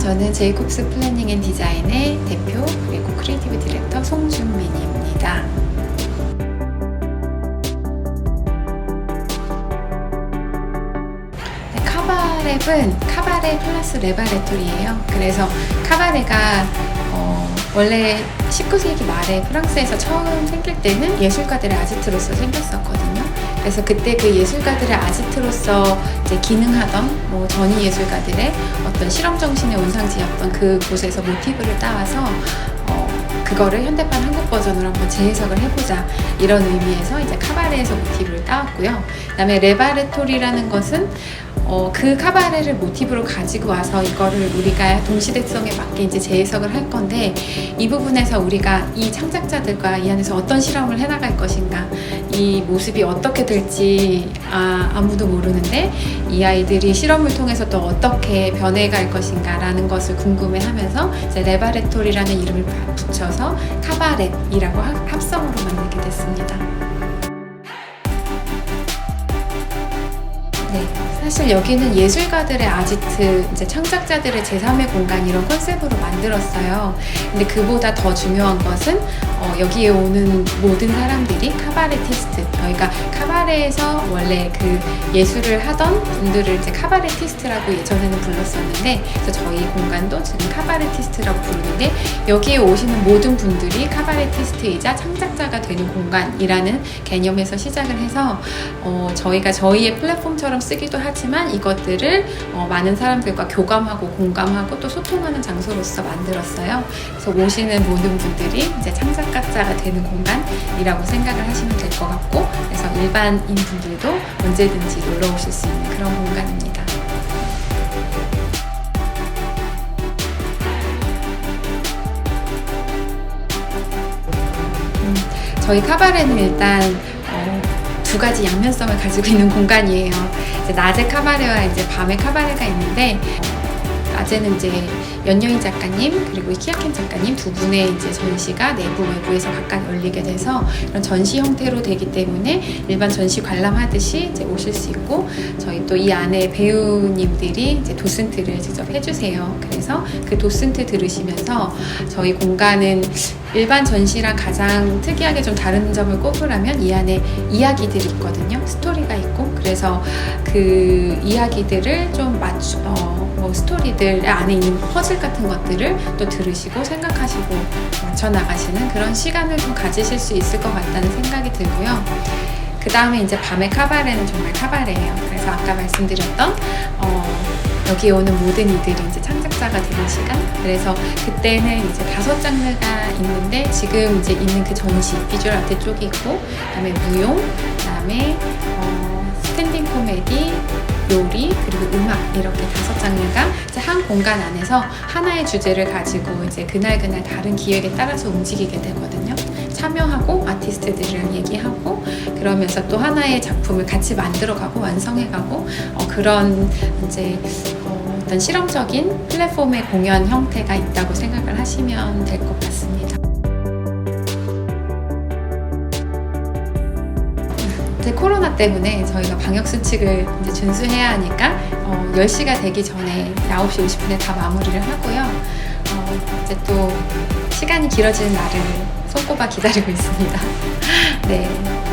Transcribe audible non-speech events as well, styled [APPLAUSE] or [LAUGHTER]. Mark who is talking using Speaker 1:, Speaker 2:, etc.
Speaker 1: 제이콥스 플래닝 앤 디자인의 대표 그리고 크리에이티브 디렉터 송준민입니다. 네, 카바랩은 카바레 플러스 레바레토리예요. 그래서 카바레가 어, 원래 19세기 말에 프랑스에서 처음 생길 때는 예술가들의 아지트로서 생겼었거든요. 그래서 그때 그 예술가들의 아지트로서 이제 기능하던 뭐 전위 예술가들의 어떤 실험 정신의 온상지였던 그 곳에서 모티브를 따와서 어, 그거를 현대판 한국 버전으로 한번 재해석을 해보자 이런 의미에서 이제 카바레에서 모티브를 따왔고요. 그다음에 레바레토리라는 것은 어, 그 카바레를 모티브로 가지고 와서 이거를 우리가 동시대성에 맞게 이제 재해석을 할 건데 이 부분에서 우리가 이 창작자들과 이 안에서 어떤 실험을 해나갈 것인가 이 모습이 어떻게 될지 아, 아무도 모르는데 이 아이들이 실험을 통해서 또 어떻게 변해갈 것인가라는 것을 궁금해하면서 이제 레바레토리라는 이름을 붙여서 카바렛이라고 합- 합성으로 만들게 됐습니다. 네, 사실 여기는 예술가들의 아지트, 이제 창작자들의 제3의 공간 이런 컨셉으로 만들었어요. 근데 그보다 더 중요한 것은 어, 여기에 오는 모든 사람들이 카바레티스트. 저희가 카바레에서 원래 그 예술을 하던 분들을 이제 카바레티스트라고 예전에는 불렀었는데, 그래서 저희 공간도 지금 카바레티스트라고 부르는데 여기에 오시는 모든 분들이 카바레티스트이자 창작자가 되는 공간이라는 개념에서 시작을 해서 어, 저희가 저희의 플랫폼처럼 쓰기도 하지만 이것들을 어, 많은 사람들과 교감하고 공감하고 또 소통하는 장소로서 만들었어요. 그래서 오시는 모든 분들이 이제 창작가자가 되는 공간이라고 생각을 하시면 될 것 같고, 그래서 일반인 분들도 언제든지 놀러 오실 수 있는 그런 공간입니다. 음, 저희 카바레는 일단 어, 두 가지 양면성을 가지고 있는 공간이에요. 낮에 카바레와 이제 밤에 카바레가 있는데 어, 낮에는 이제 연여인 작가님 그리고 키아켄 작가님 두 분의 이제 전시가 내부 외부에서 각각 열리게 돼서 이런 전시 형태로 되기 때문에 일반 전시 관람하듯이 이제 오실 수 있고 저희 또 이 안에 배우님들이 이제 도슨트를 직접 해주세요. 그래서 그 도슨트 들으시면서 저희 공간은 일반 전시랑 가장 특이하게 좀 다른 점을 꼽으라면 이 안에 이야기들이 있거든요. 스토리가 있고 그래서 그 이야기들을 좀 맞추 어, 뭐 스토리들 안에 있는 퍼즐 같은 것들을 또 들으시고 생각하시고 맞춰 나가시는 그런 시간을 좀 가지실 수 있을 것 같다는 생각이 들고요. 그 다음에 이제 밤의 카바레는 정말 카바레예요. 그래서 아까 말씀드렸던 어, 여기 오는 모든 이들이 이제 창작자가 되는 시간. 그래서 그때는 이제 다섯 장르가 있는데 지금 이제 있는 그 전시 비주얼 아트 쪽이 있고, 그다음에 무용, 그다음에 어, 코미디, 요리 그리고 음악 이렇게 다섯 장르가 이제 한 공간 안에서 하나의 주제를 가지고 이제 그날 그날 다른 기획에 따라서 움직이게 되거든요. 참여하고 아티스트들이랑 얘기하고 그러면서 또 하나의 작품을 같이 만들어가고 완성해가고 어, 그런 이제 어, 어떤 실험적인 플랫폼의 공연 형태가 있다고 생각을 하시면 될 것 같습니다. 코로나 때문에 저희가 방역 수칙을 이제 준수해야 하니까 어, 10시가 되기 전에 9시 50분에 다 마무리를 하고요. 어, 이제 또 시간이 길어지는 날을 손꼽아 기다리고 있습니다. [LAUGHS] 네.